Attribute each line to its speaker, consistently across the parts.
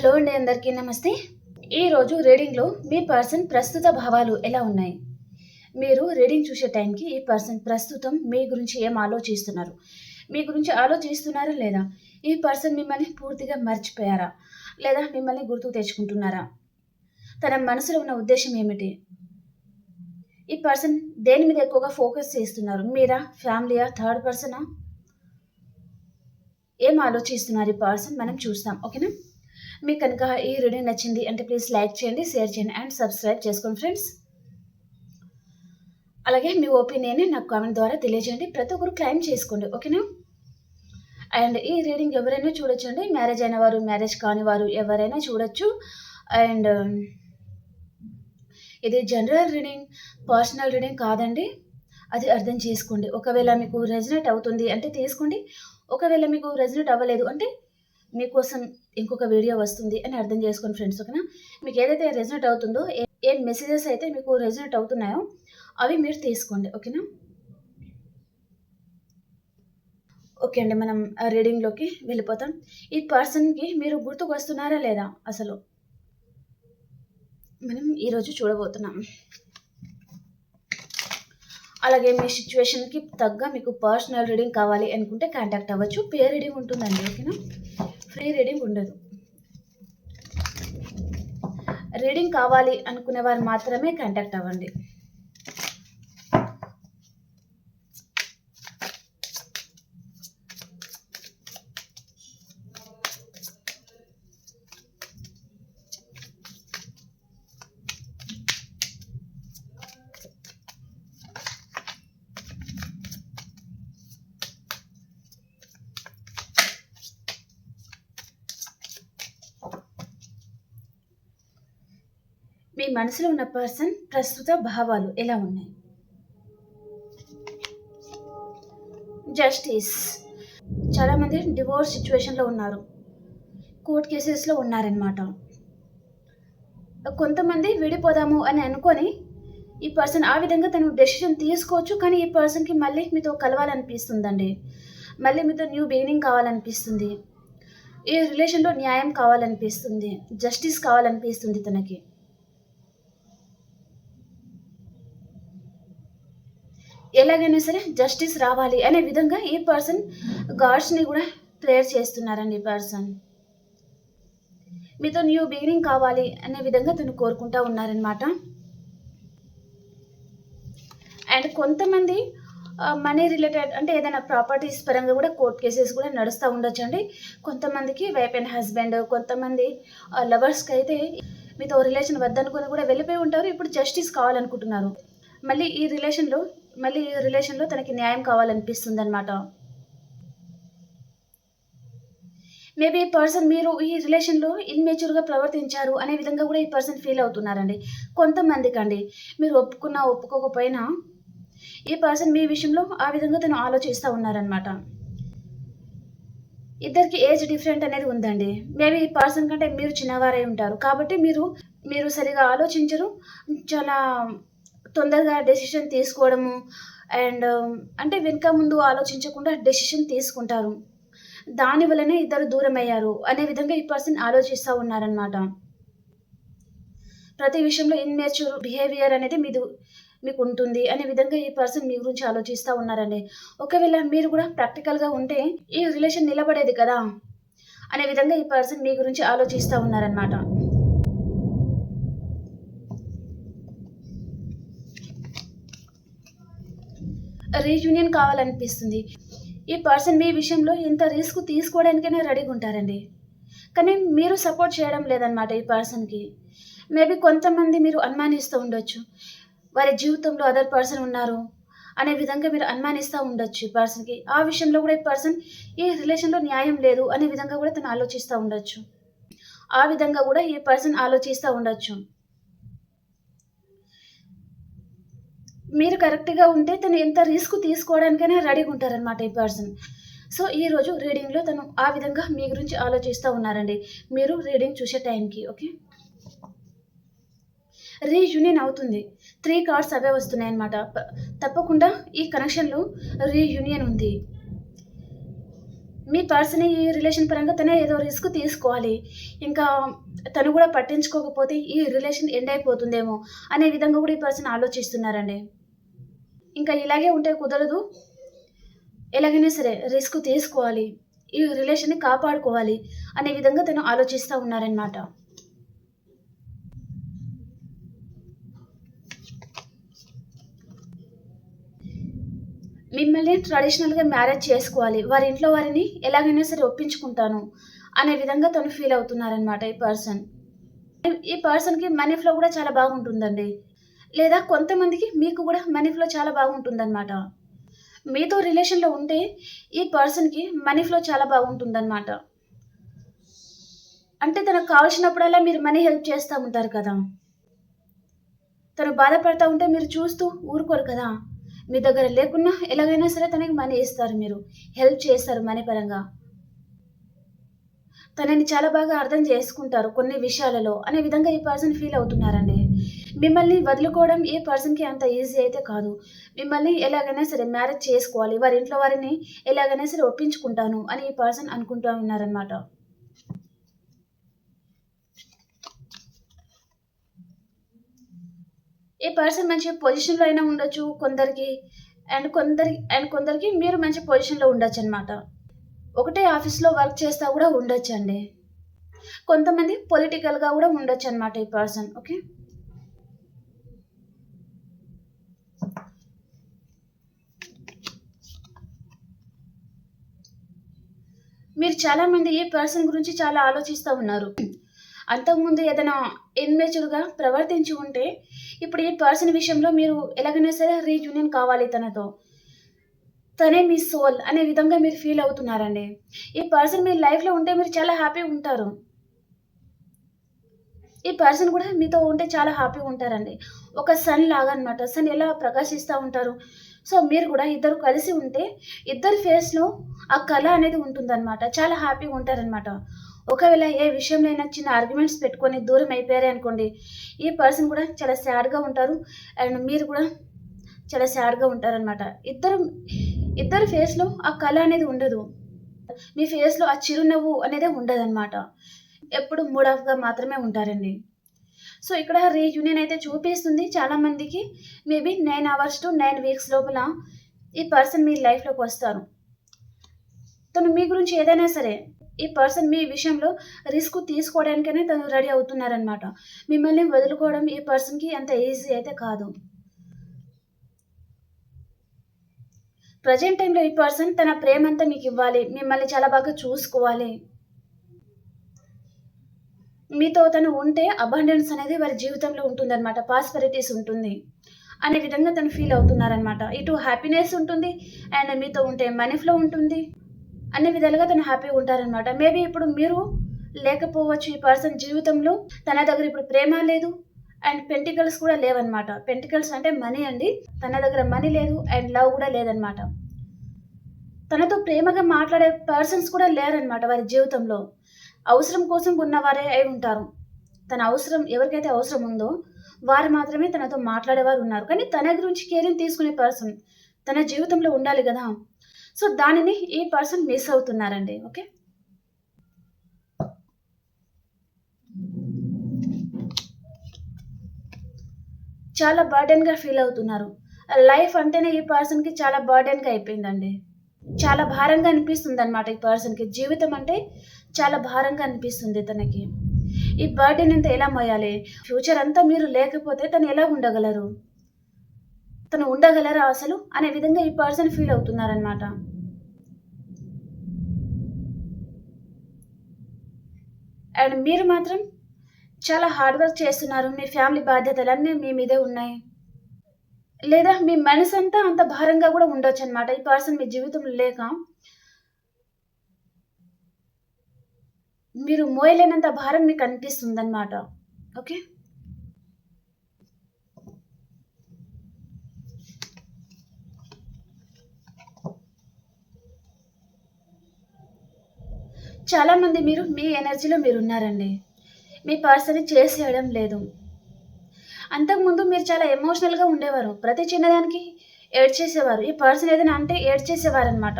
Speaker 1: Hello అండి అందరికీ నమస్తే. ఈరోజు రీడింగ్లో మీ పర్సన్ ప్రస్తుత భావాలు ఎలా ఉన్నాయి? మీరు రీడింగ్ చూసే టైంకి ఈ పర్సన్ ప్రస్తుతం మీ గురించి ఏం ఆలోచిస్తున్నారు? మీ గురించి ఆలోచిస్తున్నారా లేదా? ఈ పర్సన్ మిమ్మల్ని పూర్తిగా మర్చిపోయారా? లేదా మిమ్మల్ని గుర్తుకు తెచ్చుకుంటున్నారా? తన మనసులో ఉన్న ఉద్దేశం ఏమిటి? ఈ పర్సన్ దేని మీద ఎక్కువగా ఫోకస్ చేస్తున్నారు? మీరా? ఫ్యామిలీయా? థర్డ్ పర్సనా? ఏం ఆలోచిస్తున్నారు ఈ పర్సన్? మనం చూస్తాం ఓకేనా? మీకు కనుక ఈ రీడింగ్ నచ్చింది అంటే ప్లీజ్ లైక్ చేయండి షేర్ చేయండి అండ్ సబ్స్క్రైబ్ చేసుకోండి ఫ్రెండ్స్ అలాగే మీ ఒపీనియన్ని నాకు కామెంట్ ద్వారా తెలియజేయండి. ప్రతి ఒక్కరు క్లైమ్ చేసుకోండి ఓకేనా అండ్ ఈ రీడింగ్ ఎవరైనా చూడొచ్చండి మ్యారేజ్ అయిన వారు మ్యారేజ్ కాని వారు ఎవరైనా చూడొచ్చు. అండ్ um, ఇది జనరల్ రీడింగ్ పర్సనల్ రీడింగ్ కాదండి. అది అర్థం చేసుకోండి. ఒకవేళ మీకు రెజినేట్ అవుతుంది అంటే తీసుకోండి. ఒకవేళ మీకు రెజినేట్ అవ్వలేదు అంటే మీకోసం ఇంకొక వీడియో వస్తుంది అని అర్థం చేసుకోండి ఫ్రెండ్స్ ఓకేనా? మీకు ఏదైతే రెజినేట్ అవుతుందో ఏ మెసేజెస్ అయితే మీకు రెజినేట్ అవుతున్నాయో అవి మీరు తీసుకోండి ఓకేనా? ఓకే అండి మనం రీడింగ్లోకి వెళ్ళిపోతాం. ఈ పర్సన్కి మీరు గుర్తుకు వస్తున్నారా లేదా అసలు? మనం ఈరోజు చూడబోతున్నాం. అలాగే మీ సిచ్యువేషన్కి తగ్గ మీకు పర్సనల్ రీడింగ్ కావాలి అనుకుంటే కాంటాక్ట్ అవ్వచ్చు. పేర్ రీడింగ్ ఉంటుందండి ఓకేనా? ఫ్రీ రీడింగ్ ఉండదు. రీడింగ్ కావాలి అనుకునే వారు మాత్రమే కాంటాక్ట్ అవ్వండి మీ మనసులో ఉన్న పర్సన్ ప్రస్తుత భావాలు ఎలా ఉన్నాయి? జస్టిస్ చాలామంది డివోర్స్ సిచ్యువేషన్లో ఉన్నారు. కోర్ట్ కేసెస్లో ఉన్నారనమాట కొంతమంది విడిపోదాము అని అనుకొని ఈ పర్సన్ ఆ విధంగా తను డెసిషన్ తీసుకోవచ్చు కానీ ఈ పర్సన్కి మళ్ళీ మీతో కలవాలనిపిస్తుందండి. మళ్ళీ మీతో న్యూ బిగినింగ్ కావాలనిపిస్తుంది. ఈ రిలేషన్లో న్యాయం కావాలనిపిస్తుంది. జస్టిస్ కావాలనిపిస్తుంది తనకి. ఎలాగైనా సరే జస్టిస్ రావాలి అనే విధంగా ఈ పర్సన్ గాడ్స్ని కూడా ప్రేయర్ చేస్తున్నారండి ఈ పర్సన్ మీతో న్యూ బిగినింగ్ కావాలి అనే విధంగా తను కోరుకుంటా ఉన్నారనమాట అండ్ కొంతమంది మనీ రిలేటెడ్ అంటే ఏదైనా ప్రాపర్టీస్ పరంగా కూడా కోర్ట్ కేసెస్ కూడా నడుస్తూ ఉండొచ్చు అండి కొంతమందికి వైఫ్ అండ్ హస్బెండ్ కొంతమంది లవర్స్కి అయితే మీతో రిలేషన్ వద్దనుకొని కూడా వెళ్ళిపోయి ఉంటారు. ఇప్పుడు జస్టిస్ కావాలనుకుంటున్నారు. మళ్ళీ ఈ రిలేషన్లో మళ్ళీ ఈ రిలేషన్లో తనకి న్యాయం కావాలనిపిస్తుంది అనమాట మేబీ ఈ పర్సన్ మీరు ఈ రిలేషన్లో ఇన్మెచ్యూర్గా ప్రవర్తించారు అనే విధంగా కూడా ఈ పర్సన్ ఫీల్ అవుతున్నారండి. కొంతమందికి అండి మీరు ఒప్పుకున్నా ఒప్పుకోకపోయినా ఈ పర్సన్ మీ విషయంలో ఆ విధంగా తను ఆలోచిస్తూ ఉన్నారనమాట ఇద్దరికి ఏజ్ డిఫరెంట్ అనేది ఉందండి. మేబీ ఈ పర్సన్ కంటే మీరు చిన్నవారై ఉంటారు. కాబట్టి మీరు మీరు సరిగా ఆలోచించరు. చాలా తొందరగా డెసిషన్ తీసుకోవడము అండ్ um, అంటే వెనుక ముందు ఆలోచించకుండా డెసిషన్ తీసుకుంటారు. దాని వల్లనే ఇద్దరు దూరం అయ్యారు అనే విధంగా ఈ పర్సన్ ఆలోచిస్తూ ఉన్నారనమాట ప్రతి విషయంలో ఇన్మేచ్యూర్ బిహేవియర్ అనేది మీది మీకు ఉంటుంది అనే విధంగా ఈ పర్సన్ మీ గురించి ఆలోచిస్తూ ఉన్నారండి. ఒకవేళ మీరు కూడా ప్రాక్టికల్గా ఉంటే ఈ రిలేషన్ నిలబడేది కదా అనే విధంగా ఈ పర్సన్ మీ గురించి ఆలోచిస్తూ ఉన్నారనమాట రీయూనియన్ కావాలనిపిస్తుంది. ఈ పర్సన్ మీ విషయంలో ఎంత రిస్క్ తీసుకోవడానికైనా రెడీగా ఉంటారండి. కానీ మీరు సపోర్ట్ చేయడం లేదనమాట ఈ పర్సన్కి. మేబీ కొంతమంది మీరు అనుమానిస్తూ ఉండొచ్చు. వారి జీవితంలో అదర్ పర్సన్ ఉన్నారు అనే విధంగా మీరు అనుమానిస్తూ ఉండొచ్చు ఈ పర్సన్కి. ఆ విషయంలో కూడా ఈ పర్సన్ ఈ రిలేషన్లో న్యాయం లేదు అనే విధంగా కూడా తను ఆలోచిస్తూ ఉండొచ్చు. ఆ విధంగా కూడా ఈ పర్సన్ ఆలోచిస్తూ ఉండొచ్చు. మీరు కరెక్ట్గా ఉంటే తను ఎంత రిస్క్ తీసుకోవడానికైనా రెడీగా ఉంటారనమాట ఈ పర్సన్. సో ఈరోజు రీడింగ్లో తను ఆ విధంగా మీ గురించి ఆలోచిస్తూ ఉన్నారండి. మీరు రీడింగ్ చూసే టైంకి ఓకే? రీయూనియన్ అవుతుంది. త్రీ కార్డ్స్ అవే వస్తున్నాయి అనమాట తప్పకుండా ఈ కనెక్షన్లో రీయూనియన్ ఉంది. మీ పర్సన్ ఈ రిలేషన్ పరంగా తనే ఏదో రిస్క్ తీసుకోవాలి. ఇంకా తను కూడా పట్టించుకోకపోతే ఈ రిలేషన్ ఎండ్ అయిపోతుందేమో అనే విధంగా కూడా ఈ పర్సన్ ఆలోచిస్తున్నారండి. ఇంకా ఇలాగే ఉంటే కుదరదు. ఎలాగైనా సరే రిస్క్ తీసుకోవాలి. ఈ రిలేషన్ని కాపాడుకోవాలి అనే విధంగా తను ఆలోచిస్తూ ఉన్నారనమాట మిమ్మల్ని ట్రెడిషనల్గా మ్యారేజ్ చేసుకోవాలి. వారి ఇంట్లో వారిని ఎలాగైనా సరే ఒప్పించుకుంటాను అనే విధంగా తను ఫీల్ అవుతున్నారనమాట ఈ పర్సన్. ఈ పర్సన్కి మనీ ఫ్లో కూడా చాలా బాగుంటుందండి. లేదా కొంతమందికి మీకు కూడా మనీ ఫ్లో చాలా బాగుంటుందన్నమాట. మీతో రిలేషన్లో ఉంటే ఈ పర్సన్కి మనీ ఫ్లో చాలా బాగుంటుందన్నమాట. అంటే తనకు కావాల్సినప్పుడల్లా మీరు మనీ హెల్ప్ చేస్తూ ఉంటారు కదా. తను బాధపడతా ఉంటే మీరు చూస్తూ ఊరుకోరు కదా. మీ దగ్గర లేకున్నా ఎలాగైనా సరే తనకి మనీ ఇస్తారు మీరు. హెల్ప్ చేస్తారు మనీ పరంగా. తనని చాలా బాగా అర్థం చేసుకుంటారు కొన్ని విషయాలలో. అనే విధంగా ఈ పర్సన్ ఫీల్ అవుతున్నారండి. మిమ్మల్ని వదులుకోవడం ఏ పర్సన్కి అంత ఈజీ అయితే కాదు. మిమ్మల్ని ఎలాగైనా సరే మ్యారేజ్ చేసుకోవాలి. వారి ఇంట్లో వారిని ఎలాగైనా సరే ఒప్పించుకుంటాను అని ఈ పర్సన్ అనుకుంటూ ఉన్నారనమాట ఈ పర్సన్ మంచి పొజిషన్లో అయినా ఉండొచ్చు కొందరికి. అండ్ కొందరి అండ్ కొందరికి మీరు మంచి పొజిషన్లో ఉండొచ్చు అనమాట ఒకటే ఆఫీస్లో వర్క్ చేస్తా కూడా ఉండొచ్చు అండి కొంతమంది పొలిటికల్గా కూడా ఉండొచ్చు అనమాట ఈ పర్సన్ ఓకే? మీరు చాలామంది ఈ పర్సన్ గురించి చాలా ఆలోచిస్తూ ఉన్నారు. అంతకుముందు ఏదైనా ఇన్మేచ్యూర్గా ప్రవర్తించి ఉంటే ఇప్పుడు ఈ పర్సన్ విషయంలో మీరు ఎలాగైనా సరే రీయూనియన్ కావాలి తనతో. తనే మీ సోల్ అనే విధంగా మీరు ఫీల్ అవుతున్నారండి. ఈ పర్సన్ మీ లైఫ్లో ఉంటే మీరు చాలా హ్యాపీ ఉంటారు. ఈ పర్సన్ కూడా మీతో ఉంటే చాలా హ్యాపీగా ఉంటారండి. ఒక సన్ లాగా అనమాట సన్ ఎలా ప్రకాశిస్తూ ఉంటారు? సో మీరు కూడా ఇద్దరు కలిసి ఉంటే ఇద్దరు ఫేస్లో ఆ కళ అనేది ఉంటుందన్నమాట. చాలా హ్యాపీగా ఉంటారనమాట ఒకవేళ ఏ విషయంలో అయినా చిన్న ఆర్గ్యుమెంట్స్ పెట్టుకొని దూరం అయిపోయారే అనుకోండి ఈ పర్సన్ కూడా చాలా సాడ్గా ఉంటారు. అండ్ మీరు కూడా చాలా సాడ్గా ఉంటారనమాట ఇద్దరు ఇద్దరు ఫేస్లో ఆ కళ అనేది ఉండదు. మీ ఫేస్లో ఆ చిరునవ్వు అనేది ఉండదన్నమాట. ఎప్పుడు మూడ్ ఆఫ్గా మాత్రమే ఉంటారండి. సో ఇక్కడ రీయూనియన్ అయితే చూపిస్తుంది చాలామందికి. Maybe nine hours to nine weeks లోపల ఈ పర్సన్ మీ లైఫ్లోకి వస్తారు. తను మీ గురించి ఏదైనా సరే ఈ పర్సన్ మీ విషయంలో రిస్క్ తీసుకోవడానికనే తను రెడీ అవుతున్నారనమాట మిమ్మల్ని వదులుకోవడం ఈ పర్సన్కి అంత ఈజీ అయితే కాదు. ప్రజెంట్ టైంలో ఈ పర్సన్ తన ప్రేమంతా మీకు ఇవ్వాలి. మిమ్మల్ని చాలా బాగా చూసుకోవాలి. మీతో తను ఉంటే అబండెన్స్ అనేది వారి జీవితంలో ఉంటుందన్నమాట. పాస్పరిటీస్ ఉంటుంది. అనే విధంగా తను ఫీల్ అవుతున్నారనమాట ఇటు హ్యాపీనెస్ ఉంటుంది అండ్ మీతో ఉంటే మనీ ఫ్లో ఉంటుంది అన్ని విధాలుగా తను హ్యాపీగా ఉంటారనమాట మేబీ ఇప్పుడు మీరు లేకపోవచ్చు ఈ పర్సన్ జీవితంలో తన దగ్గర ఇప్పుడు ప్రేమ లేదు అండ్ పెంటికల్స్ కూడా లేవన్నమాట. పెంటికల్స్ అంటే మనీ అండి. తన దగ్గర మనీ లేదు అండ్ లవ్ కూడా లేదనమాట తనతో ప్రేమగా మాట్లాడే పర్సన్స్ కూడా లేరనమాట వారి జీవితంలో. అవసరం కోసం ఉన్నవారే అయి ఉంటారు. తన అవసరం ఎవరికైతే అవసరం ఉందో వారు మాత్రమే తనతో మాట్లాడేవారు ఉన్నారు. కానీ తన గురించి కేరింగ్ తీసుకునే పర్సన్ తన జీవితంలో ఉండాలి కదా. సో దానిని ఈ పర్సన్ మిస్ అవుతున్నారండి. ఓకే? చాలా బర్డెన్గా ఫీల్ అవుతున్నారు. లైఫ్ అంటేనే ఈ పర్సన్కి చాలా బర్డెన్గా అయిపోయిందండి. చాలా భారంగా అనిపిస్తుంది అనమాట ఈ పర్సన్కి. జీవితం అంటే చాలా భారంగా అనిపిస్తుంది తనకి. ఈ బర్డెన్ అంతా ఎలా మోయాలి? ఫ్యూచర్ అంతా మీరు లేకపోతే తను ఎలా ఉండగలరు? తను ఉండగలరా అసలు? అనే విధంగా ఈ పర్సన్ ఫీల్ అవుతున్నారనమాట అండ్ మీరు మాత్రం చాలా హార్డ్ వర్క్ చేస్తున్నారు. మీ ఫ్యామిలీ బాధ్యతలన్నీ మీ మీదే ఉన్నాయి. లేదా మీ మనసు అంతా అంత భారంగా కూడా ఉండొచ్చు అనమాట ఈ పర్సన్ మీ జీవితంలో లేక మీరు మోయలేనంత భారం మీకు అనిపిస్తుందన్నమాట. ఓకే? చాలామంది మీరు మీ ఎనర్జీలో మీరు ఉన్నారండి మీ పర్సన్ చేసేయడం లేదు. అంతకుముందు మీరు చాలా ఎమోషనల్గా ఉండేవారు. ప్రతి చిన్నదానికి ఏడ్ చేసేవారు ఈ పర్సన్ ఏదైనా అంటే ఏడ్ చేసేవారు అనమాట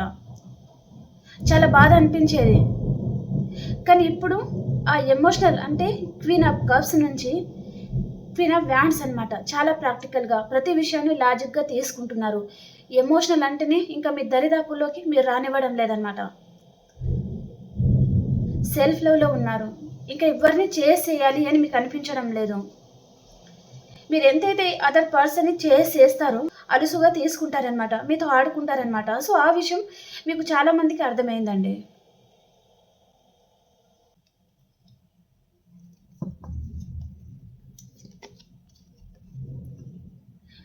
Speaker 1: చాలా బాధ అనిపించేది. కానీ ఇప్పుడు ఆ ఎమోషనల్ అంటే క్వీన్ ఆఫ్ కప్స్ నుంచి క్వీన్ ఆఫ్ వ్యాండ్స్ అనమాట చాలా ప్రాక్టికల్గా ప్రతి విషయాన్ని లాజిక్గా తీసుకుంటున్నారు. ఎమోషనల్ అంటేనే ఇంకా మీ దరిదాపుల్లోకి మీరు రానివ్వడం లేదనమాట సెల్ఫ్ లవ్లో ఉన్నారు. ఇంకా ఎవరిని చేసేయాలి అని మీకు అనిపించడం లేదు. మీరు ఎంతైతే అదర్ పర్సన్ని చేసి చేస్తారో అలుసుగా తీసుకుంటారనమాట మీతో ఆడుకుంటారనమాట సో ఆ విషయం మీకు చాలామందికి అర్థమైందండి.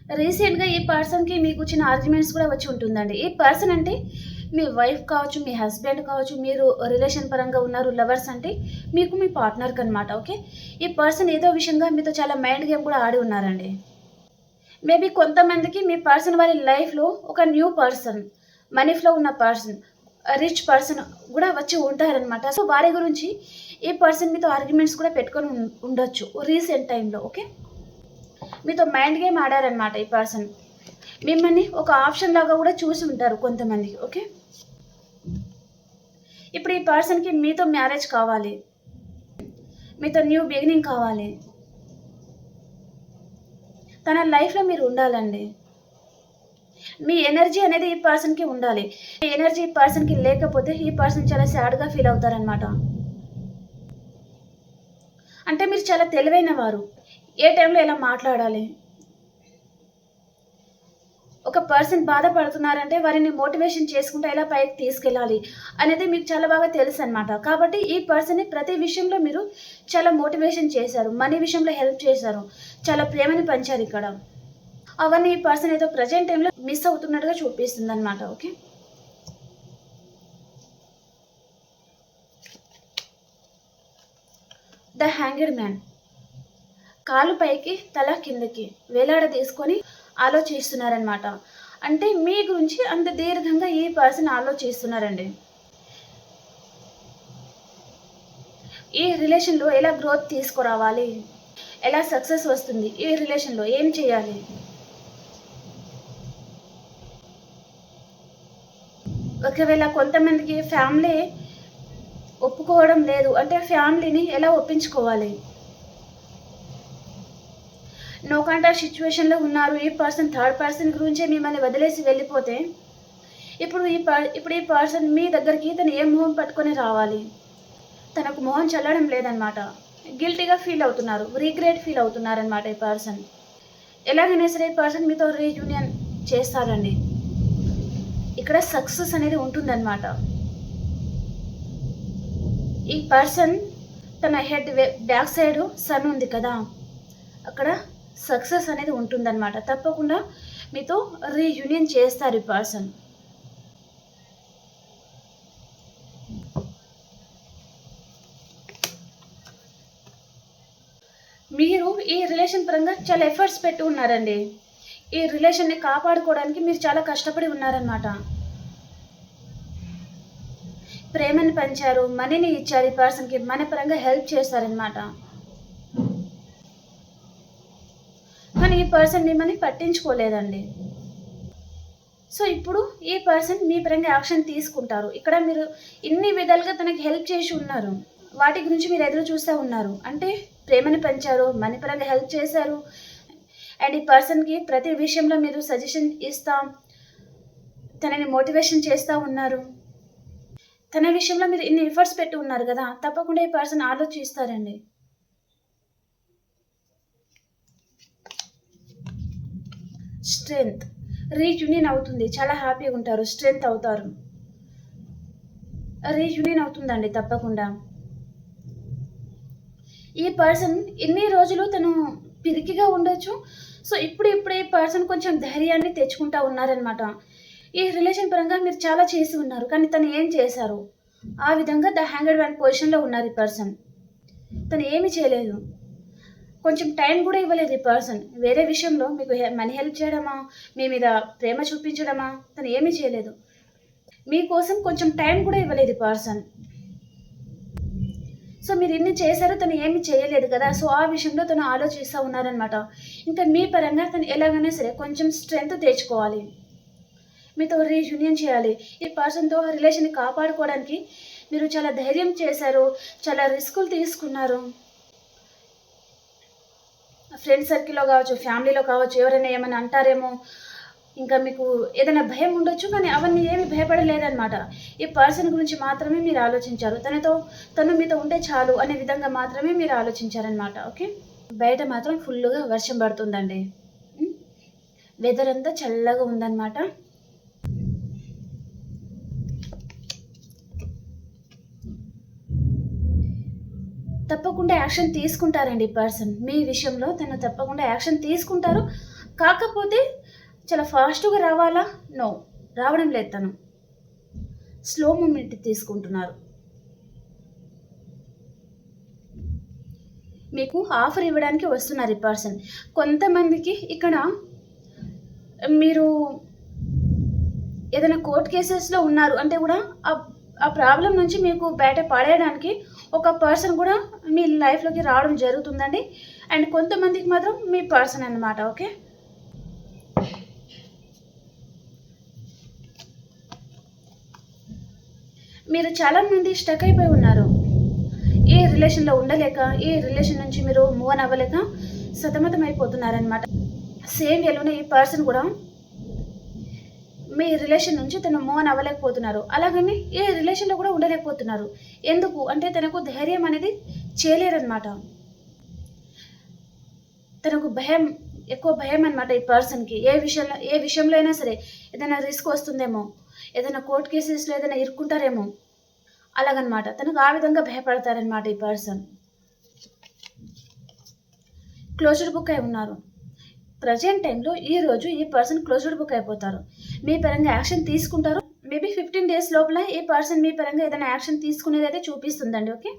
Speaker 1: రీసెంట్గా ఈ పర్సన్కి మీకు వచ్చిన ఆర్గ్యుమెంట్స్ కూడా వచ్చి ఉంటుందండి. ఈ పర్సన్ అంటే మీ వైఫ్ కావచ్చు మీ హస్బెండ్ కావచ్చు మీరు రిలేషన్ పరంగా ఉన్నారు లవర్స్ అంటే మీకు మీ పార్ట్నర్కి అనమాట ఓకే? ఈ పర్సన్ ఏదో విషయంగా మీతో చాలా మైండ్ గేమ్ కూడా ఆడి ఉన్నారండి. మేబీ కొంతమందికి మీ పర్సన్ వారి లైఫ్లో ఒక న్యూ పర్సన్ మనీ ఫ్లో ఉన్న పర్సన్ రిచ్ పర్సన్ కూడా వచ్చి ఉంటారనమాట సో వారి గురించి ఈ పర్సన్ మీతో ఆర్గ్యుమెంట్స్ కూడా పెట్టుకొని ఉండొచ్చు రీసెంట్ టైంలో ఓకే? మీతో మైండ్ గేమ్ ఆడారనమాట ఈ పర్సన్. మిమ్మల్ని ఒక ఆప్షన్ లాగా కూడా చూసి ఉంటారు కొంతమంది ఓకే? ఇప్పుడు ఈ పర్సన్కి మీతో మ్యారేజ్ కావాలి. మీతో న్యూ బిగినింగ్ కావాలి. తన లైఫ్లో మీరు ఉండాలండి. మీ ఎనర్జీ అనేది ఈ పర్సన్కి ఉండాలి. మీ ఎనర్జీ ఈ పర్సన్కి లేకపోతే ఈ పర్సన్ చాలా సాడ్గా ఫీల్ అవుతారనమాట అంటే మీరు చాలా తెలివైన వారు. ఏ టైంలో ఎలా మాట్లాడాలి? ఒక పర్సన్ బాధపడుతున్నారంటే వారిని మోటివేషన్ చేసుకుంటూ ఎలా పైకి తీసుకెళ్ళాలి అనేది మీకు చాలా బాగా తెలుసు అనమాట కాబట్టి ఈ పర్సన్ని ప్రతి విషయంలో మీరు చాలా మోటివేషన్ చేశారు మనీ విషయంలో హెల్ప్ చేశారు చాలా ప్రేమని పంచారు ఇక్కడ. అవన్నీ ఈ పర్సన్ ఏదో ప్రజెంట్ టైంలో మిస్ అవుతున్నట్టుగా చూపిస్తుంది అనమాట ఓకే? The hanged man. కాలు పైకి తల కిందకి వేలాడ తీసుకొని ఆలోచిస్తున్నారనమాట అంటే మీ గురించి అంత దీర్ఘంగా ఈ పర్సన్ ఆలోచిస్తున్నారండి. ఈ రిలేషన్లో ఎలా గ్రోత్ తీసుకురావాలి? ఎలా సక్సెస్ వస్తుంది? ఈ రిలేషన్లో ఏం చేయాలి? ఒకవేళ కొంతమందికి ఫ్యామిలీ ఒప్పుకోవడం లేదు అంటే ఫ్యామిలీని ఎలా ఒప్పించుకోవాలి? నో కాంటాక్ట్ సిచ్యువేషన్లో ఉన్నారు. ఈ పర్సన్ థర్డ్ పర్సన్ గురించే మిమ్మల్ని వదిలేసి వెళ్ళిపోతే ఇప్పుడు ఈ పర్ ఇప్పుడు ఈ పర్సన్ మీ దగ్గరికి తను ఏ మొహం పట్టుకొని రావాలి? తనకు మొహం చల్లడం లేదనమాట గిల్టీగా ఫీల్ అవుతున్నారు. రీగ్రెట్ ఫీల్ అవుతున్నారనమాట ఈ పర్సన్ ఎలాగైనా సరే ఈ పర్సన్ మీతో రీయూనియన్ చేస్తారండి. ఇక్కడ సక్సెస్ అనేది ఉంటుందన్నమాట. ఈ పర్సన్ తన హెడ్ బ్యాక్ సైడ్ సన్ ఉంది కదా. అక్కడ సక్సెస్ అనేది ఉంటుందన్నమాట. తప్పకుండా మీతో రీయూనియన్ చేస్తారు ఈ పర్సన్. మీరు ఈ రిలేషన్ పరంగా చాలా ఎఫర్ట్స్ పెట్టి ఉన్నారండి. ఈ రిలేషన్ని కాపాడుకోవడానికి మీరు చాలా కష్టపడి ఉన్నారనమాట ప్రేమని పంచారు మనీని ఇచ్చారు ఈ పర్సన్కి మన పరంగా హెల్ప్ చేశారనమాట కానీ ఈ పర్సన్ మిమ్మల్ని పట్టించుకోలేదండి. సో ఇప్పుడు ఈ పర్సన్ మీ పరంగా యాక్షన్ తీసుకుంటారు. ఇక్కడ మీరు ఇన్ని విధాలుగా తనకి హెల్ప్ చేసి ఉన్నారు. వాటి గురించి మీరు ఎదురు చూస్తూ ఉన్నారు. అంటే ప్రేమని పెంచారు మనీ పరంగా హెల్ప్ చేశారు. అండ్ ఈ పర్సన్కి ప్రతి విషయంలో మీరు సజెషన్ ఇస్తాం. తనని మోటివేషన్ చేస్తూ ఉన్నారు. తన విషయంలో మీరు ఇన్ని ఎఫర్ట్స్ పెట్టి ఉన్నారు కదా తప్పకుండా ఈ పర్సన్ ఆలోచిస్తారండి. స్ట్రెంగ్త్. రీయూనియన్ అవుతుంది. చాలా హ్యాపీగా ఉంటారు. స్ట్రెంగ్త్ అవుతారు. రీయూనియన్ అవుతుందండి తప్పకుండా. ఈ పర్సన్ ఇన్ని రోజులు తను పిరికిగా ఉండొచ్చు? సో ఇప్పుడు ఇప్పుడు ఈ పర్సన్ కొంచెం ధైర్యాన్ని తెచ్చుకుంటా ఉన్నారనమాట ఈ రిలేషన్ పరంగా మీరు చాలా చేసి ఉన్నారు. కానీ తను ఏం చేశారు? ఆ విధంగా ద హ్యాంగడ్ వన్ పొజిషన్లో ఉన్నారు ఈ పర్సన్. తను ఏమి చేయలేదు. కొంచెం టైం కూడా ఇవ్వలేదు ఈ పర్సన్. వేరే విషయంలో మీకు మనీ హెల్ప్ చేయడమా? మీ మీద ప్రేమ చూపించడమా? తను ఏమీ చేయలేదు. మీకోసం కొంచెం టైం కూడా ఇవ్వలేదు ఈ పర్సన్. సో మీరు ఇన్ని చేశారో తను ఏమి చేయలేదు కదా? సో ఆ విషయంలో తను ఆలోచిస్తూ ఉన్నారనమాట ఇంకా మీ పరంగా తను ఎలాగైనా సరే కొంచెం స్ట్రెంగ్త్ తెచ్చుకోవాలి. మీతో రీయూనియన్ చేయాలి. ఈ పర్సన్తో రిలేషన్ కాపాడుకోవడానికి మీరు చాలా ధైర్యం చేశారు చాలా రిస్కులు తీసుకున్నారు. ఫ్రెండ్ సర్కిల్లో కావచ్చు ఫ్యామిలీలో కావచ్చు ఎవరైనా ఏమైనా అంటారేమో ఇంకా మీకు ఏదైనా భయం ఉండొచ్చు కానీ అవన్నీ ఏమి భయపడలేదన్నమాట. ఈ పర్సన్ గురించి మాత్రమే మీరు ఆలోచించారు. తనతో తను మీతో ఉంటే చాలు అనే విధంగా మాత్రమే మీరు ఆలోచించారనమాట ఓకే? బయట మాత్రం ఫుల్గా వర్షం పడుతుందండి. వెదర్ అంతా చల్లగా ఉందన్నమాట. తప్పకుండా యాక్షన్ తీసుకుంటారండి పర్సన్. మీ విషయంలో తను తప్పకుండా యాక్షన్ తీసుకుంటారు. కాకపోతే చాలా ఫాస్ట్గా రావాలా? నో. రావడం లేదు తను. స్లో మూమెంట్ తీసుకుంటున్నారు. మీకు ఆఫర్ ఇవ్వడానికి వస్తున్నారు ఈ పర్సన్. కొంతమందికి ఇక్కడ మీరు ఏదైనా కోర్ట్ కేసెస్లో ఉన్నారు అంటే కూడా ఆ- ఆ ప్రాబ్లం నుంచి మీకు బయట పడేయడానికి ఒక పర్సన్ కూడా మీ లైఫ్లోకి రావడం జరుగుతుందండి. అండ్ కొంతమందికి మాత్రం మీ పర్సన్ అనమాట ఓకే మీరు చాలామంది స్టక్ అయిపోయి ఉన్నారు. ఏ రిలేషన్లో ఉండలేక ఏ రిలేషన్ నుంచి మీరు మూవ్ అవ్వలేక సతమతం అయిపోతున్నారనమాట సేమ్ వేలోనే ఈ పర్సన్ కూడా మీ రిలేషన్ నుంచి తను మూవ్ అవ్వలేకపోతున్నారు. అలాగని ఏ రిలేషన్లో కూడా ఉండలేకపోతున్నారు. ఎందుకు? అంటే తనకు ధైర్యం అనేది చేయలేరనమాట తనకు భయం ఎక్కువ భయం అనమాట ఈ పర్సన్కి ఏ విషయంలో ఏ విషయంలో అయినా సరే ఏదైనా రిస్క్ వస్తుందేమో. ఏదైనా కోర్ట్ కేసెస్లో ఏదైనా ఇరుక్కుంటారేమో. అలాగనమాట తనకు ఆ విధంగా భయపడతారనమాట ఈ పర్సన్ క్లోజర్ బుక్ అయి ఉన్నారు. ప్రజెంట్ టైంలో ఈ రోజు ఈ పర్సన్ క్లోజ్డ్ బుక్ అయిపోతారు. మీ పరంగా యాక్షన్ తీసుకుంటారు. మేబీ ఫిఫ్టీన్ డేస్ లోపల ఈ పర్సన్ మీ పరంగా ఏదైనా యాక్షన్ తీసుకునేది అయితే చూపిస్తుందండి ఓకే?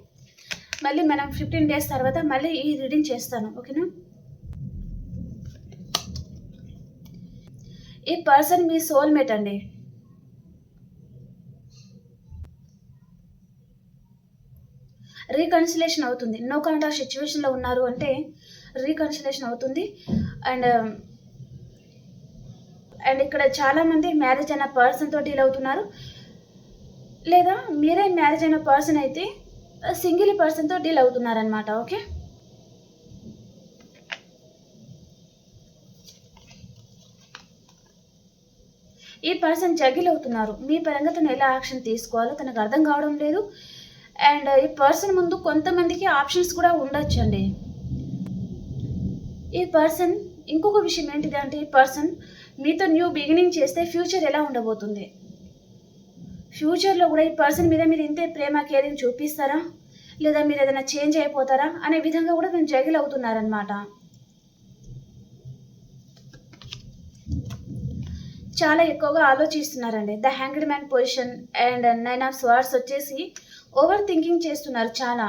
Speaker 1: మళ్ళీ మనం ఫిఫ్టీన్ డేస్ తర్వాత మళ్ళీ ఈ రీడింగ్ చేస్తాను ఓకేనా? ఈ పర్సన్ మీ సోల్మేట్ అండి. రీకన్సిలేషన్ అవుతుంది. నో కాంటాక్ట్ సిచ్యువేషన్లో ఉన్నారు అంటే రీకన్సిలేషన్ అవుతుంది. అండ్ um, అండ్ ఇక్కడ చాలామంది మ్యారేజ్ అయిన పర్సన్తో డీల్ అవుతున్నారు. లేదా మీరే మ్యారేజ్ అయిన పర్సన్ అయితే సింగిల్ పర్సన్తో డీల్ అవుతున్నారనమాట ఓకే? ఈ పర్సన్ జగిల్ అవుతున్నారు. మీ పరంగా తను ఎలా యాక్షన్ తీసుకోవాలో తనకు అర్థం కావడం లేదు. అండ్ ఈ పర్సన్ ముందు కొంతమందికి ఆప్షన్స్ కూడా ఉండొచ్చండి. ఈ పర్సన్ ఇంకొక విషయం ఏంటిది అంటే పర్సన్ మీతో న్యూ బిగినింగ్ చేస్తే ఫ్యూచర్ ఎలా ఉండబోతుంది? ఫ్యూచర్లో కూడా ఈ పర్సన్ మీద మీరు ఇంతే ప్రేమ కేరింగ్ చూపిస్తారా? లేదా మీరు ఏదైనా చేంజ్ అయిపోతారా? అనే విధంగా కూడా నేను జగిల్ అవుతున్నారనమాట చాలా ఎక్కువగా ఆలోచిస్తున్నారండి. The hanged man position and nine of swords వచ్చేసి ఓవర్ థింకింగ్ చేస్తున్నారు చాలా.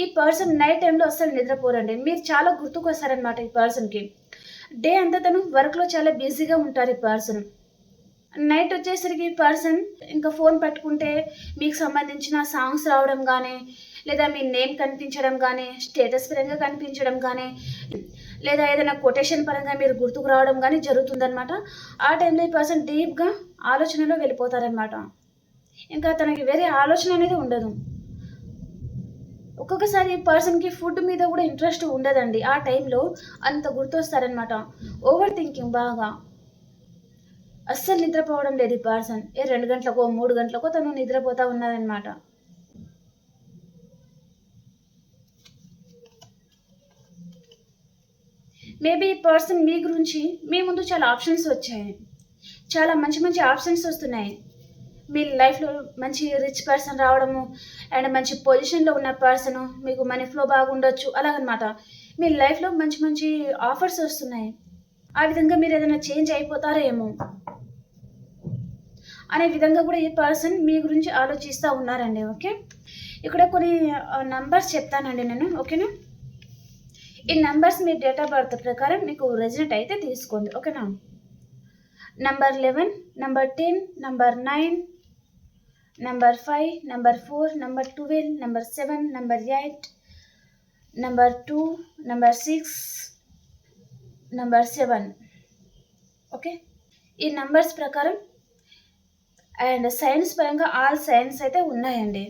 Speaker 1: ఈ పర్సన్ నైట్ టైంలో అస్సలు నిద్రపోరండి. మీరు చాలా గుర్తుకు వస్తారనమాట ఈ పర్సన్కి. డే అంతా తను వర్క్లో చాలా బిజీగా ఉంటారు ఈ పర్సన్. నైట్ వచ్చేసరికి పర్సన్ ఇంకా ఫోన్ పట్టుకుంటే మీకు సంబంధించిన సాంగ్స్ రావడం కానీ లేదా మీ నేమ్ కనిపించడం కానీ స్టేటస్ పరంగా కనిపించడం కానీ లేదా ఏదైనా కొటేషన్ పరంగా మీరు గుర్తుకు రావడం కానీ జరుగుతుందనమాట ఆ టైంలో ఈ పర్సన్ డీప్గా ఆలోచనలో వెళ్ళిపోతారనమాట ఇంకా తనకి వేరే ఆలోచన అనేది ఉండదు. ఒక్కొక్కసారి పర్సన్కి ఫుడ్ మీద కూడా ఇంట్రెస్ట్ ఉండదండి. ఆ టైంలో అంత గుర్తొస్తారనమాట ఓవర్ థింకింగ్ బాగా. అస్సలు నిద్రపోవడం లేదు ఈ పర్సన్. ఏ రెండు గంటలకో మూడు గంటలకో తను నిద్రపోతా ఉన్నారనమాట మేబీ ఈ పర్సన్ మీ గురించి మీ ముందు చాలా ఆప్షన్స్ వచ్చాయి. చాలా మంచి మంచి ఆప్షన్స్ వస్తున్నాయి. మీ లైఫ్లో మంచి రిచ్ పర్సన్ రావడము అండ్ మంచి పొజిషన్లో ఉన్న పర్సన్ మీకు మనీ ఫ్లో బాగుండొచ్చు అలాగనమాట. మీ లైఫ్లో మంచి మంచి ఆఫర్స్ వస్తున్నాయి. ఆ విధంగా మీరు ఏదైనా చేంజ్ అయిపోతారో ఏమో అనే విధంగా కూడా ఈ పర్సన్ మీ గురించి ఆలోచిస్తూ ఉన్నారండి ఓకే? ఇక్కడ కొన్ని నంబర్స్ చెప్తానండి నేను ఓకేనా? ఈ నంబర్స్ మీ డేట్ ఆఫ్ బర్త్ ప్రకారం మీకు రెజినెంట్ అయితే తీసుకోండి ఓకేనా? Number eleven number ten number nine number five number four number twelve number seven number eight number two number six number seven okay ఈ నెంబర్స్ ప్రకారం అండ్ సైన్స్ పరంగా ఆల్ సైన్స్ అయితే ఉన్నాయండి.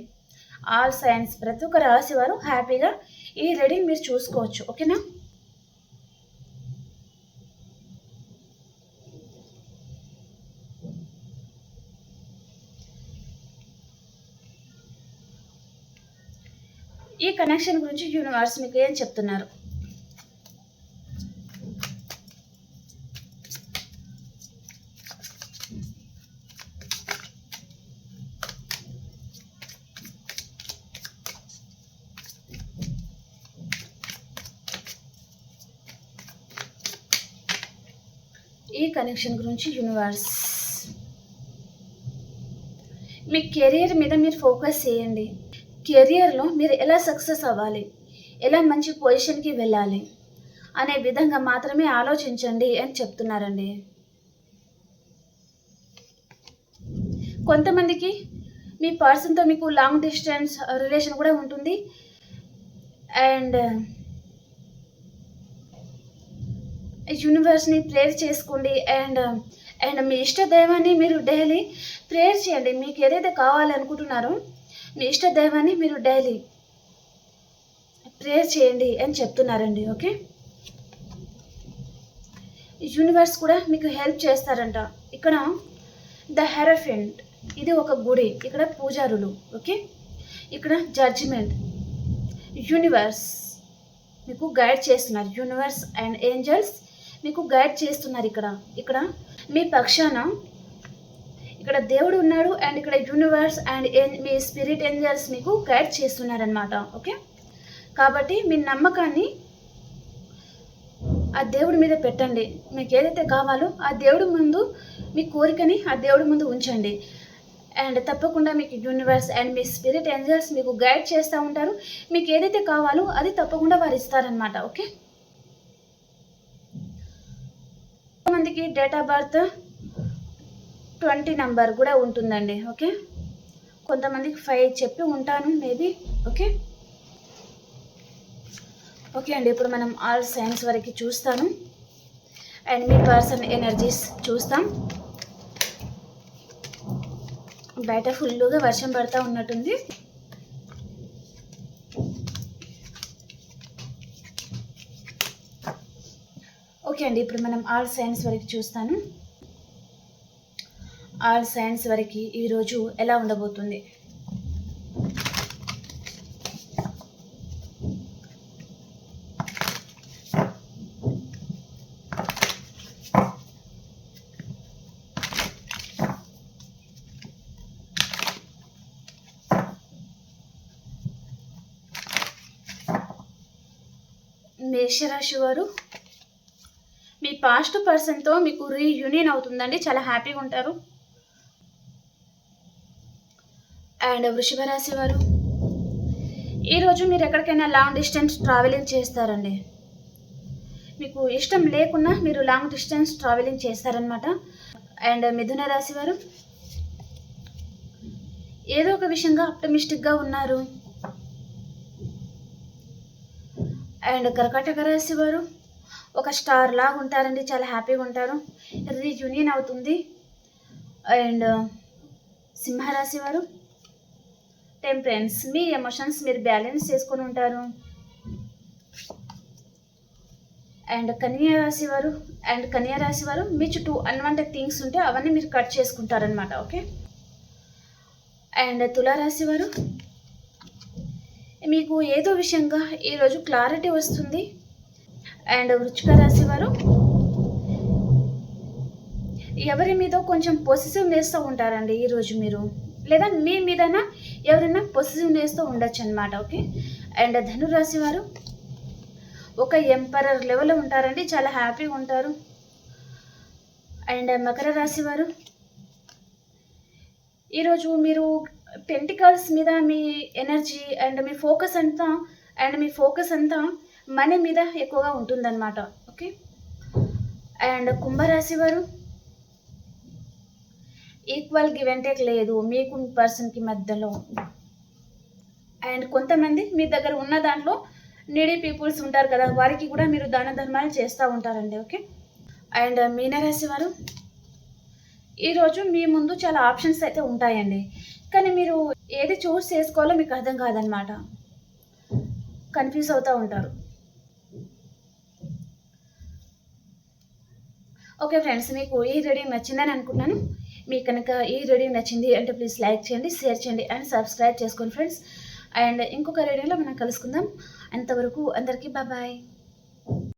Speaker 1: ఆల్ సైన్స్ ప్రతి ఒక్క రాశివారు హ్యాపీగా ఈ రీడింగ్ మీరు చూసుకోవచ్చు. ఓకేనా కనెక్షన్ గురించి యూనివర్స్ మీకు ఏం చెప్తున్నారు. ఈ కనెక్షన్ గురించి యూనివర్స్ మీ కెరీర్ మీద మీరు ఫోకస్ చేయండి. కెరియర్లో మీరు ఎలా సక్సెస్ అవ్వాలి? ఎలా మంచి పొజిషన్కి వెళ్ళాలి? అనే విధంగా మాత్రమే ఆలోచించండి అని చెప్తున్నారండి. కొంతమందికి మీ పర్సన్తో మీకు లాంగ్ డిస్టెన్స్ రిలేషన్ కూడా ఉంటుంది. అండ్ యూనివర్స్ని ప్రేయర్ చేసుకోండి. అండ్ అండ్ uh, మీ ఇష్ట దైవాన్ని మీరు డైలీ ప్రేయర్ చేయండి. మీకు ఏదైతే కావాలనుకుంటున్నారో మీ ఇష్ట దైవాన్ని మీరు డైలీ ప్రేయర్ చేయండి అని చెప్తున్నారండి ఓకే? యూనివర్స్ కూడా మీకు హెల్ప్ చేస్తారంట. ఇక్కడ ద హెరఫెంట్ ఇది ఒక గుడి ఇక్కడ పూజారులు ఓకే? ఇక్కడ జడ్జిమెంట్ యూనివర్స్ మీకు గైడ్ చేస్తున్నారు. యూనివర్స్ అండ్ ఏంజల్స్ మీకు గైడ్ చేస్తున్నారు ఇక్కడ. ఇక్కడ మీ పక్షాన ఇక్కడ దేవుడు ఉన్నాడు అండ్ ఇక్కడ యూనివర్స్ అండ్ మీ స్పిరిట్ ఏంజల్స్ మీకు గైడ్ చేస్తున్నారనమాట ఓకే కాబట్టి మీ నమ్మకాన్ని ఆ దేవుడి మీద పెట్టండి. మీకు ఏదైతే కావాలో ఆ దేవుడి ముందు మీ కోరికని ఆ దేవుడి ముందు ఉంచండి. అండ్ తప్పకుండా మీకు యూనివర్స్ అండ్ మీ స్పిరిట్ ఏంజల్స్ మీకు గైడ్ చేస్తూ ఉంటారు. మీకు ఏదైతే కావాలో అది తప్పకుండా వారు ఇస్తారనమాట ఓకే మందికి date of birth twenty number కూడా ఉంటుందండి ఓకే? కొంతమందికి ఫైవ్ చెప్పి ఉంటాను మేబీ ఓకే? ఓకే అండి ఇప్పుడు మనం ఆల్ సైన్స్ వరకు చూస్తాను. అండ్ మీ పర్సన్ ఎనర్జీస్ చూస్తాం. బయట ఫుల్గా వర్షం పడతా ఉన్నట్టుంది. ఓకే అండి ఇప్పుడు మనం ఆల్ సైన్స్ వరకు చూస్తాను. ఆల్ సైన్స్ వరకు ఈరోజు ఎలా ఉండబోతుంది? మేషరాశి వారు మీ పాస్ట్ పర్సన్తో మీకు రీయూనియన్ అవుతుందండి. చాలా హ్యాపీగా ఉంటారు. అండ్ వృషభ రాశి వారు? ఈరోజు మీరు ఎక్కడికైనా లాంగ్ డిస్టెన్స్ ట్రావెలింగ్ చేస్తారండి. మీకు ఇష్టం లేకున్నా మీరు లాంగ్ డిస్టెన్స్ ట్రావెలింగ్ చేస్తారనమాట అండ్ మిథున రాశి వారు? ఏదో ఒక విషయంగా ఆప్టమిస్టిక్గా ఉన్నారు. అండ్ కర్కాటక రాశి వారు? ఒక స్టార్ లాగా ఉంటారండి చాలా హ్యాపీగా ఉంటారు. రీయూనియన్ అవుతుంది. అండ్ సింహరాశి వారు? టెంపరెన్స్ మీ ఎమోషన్స్ మీరు బ్యాలెన్స్ చేసుకొని ఉంటారు. అండ్ కన్యా రాశి వారు అండ్ కన్యా రాశి వారు మీ చుట్టూ అన్వాంటెడ్ థింగ్స్ ఉంటే అవన్నీ మీరు కట్ చేసుకుంటారనమాట ఓకే అండ్ తులారాశి వారు మీకు ఏదో విషయంగా ఈరోజు క్లారిటీ వస్తుంది. అండ్ వృచ్చిక రాశి వారు ఎవరి మీద కొంచెం పొసిసివ్నెస్తో ఉంటారండి ఈరోజు మీరు. లేదా మీ మీదైనా ఎవరైనా పొసిసివ్నెస్తో ఉండొచ్చు అనమాట ఓకే? అండ్ ధనురాశి వారు ఒక ఎంపరర్ లెవెల్లో ఉంటారండి చాలా హ్యాపీగా ఉంటారు. అండ్ మకర రాశి వారు ఈరోజు మీరు పెంటికల్స్ మీద మీ ఎనర్జీ అండ్ మీ ఫోకస్ అంతా అండ్ మీ ఫోకస్ అంతా మనీ మీద ఎక్కువగా ఉంటుందన్నమాట ఓకే? అండ్ కుంభరాశి వారు ఈక్వల్ గివ్ అండ్ టేక్ లేదు. మీకు మీ పర్సన్కి మధ్యలో అండ్ కొంతమంది మీ దగ్గర ఉన్న దాంట్లో నీడీ పీపుల్స్ ఉంటారు కదా వారికి కూడా మీరు దాన ధర్మాలు చేస్తూ ఉంటారండి ఓకే అండ్ uh, మీనరాశి వారు ఈరోజు మీ ముందు చాలా ఆప్షన్స్ అయితే ఉంటాయండి. కానీ మీరు ఏది చూస్ చేసుకోవాలో మీకు అర్థం కాదనమాట. కన్ఫ్యూజ్ అవుతూ ఉంటారు. ఓకే ఫ్రెండ్స్ మీకు ఈ రీడింగ్ నచ్చిందని అనుకుంటున్నాను మీకు కనుక ఈ రీడింగ్ నచ్చింది అంటే ప్లీజ్ లైక్ చేయండి షేర్ చేయండి అండ్ సబ్స్క్రైబ్ చేసుకోండి ఫ్రెండ్స్ అండ్ ఇంకొక రీడింగ్లో మనం కలుసుకుందాం. అంతవరకు అందరికీ బాబాయ్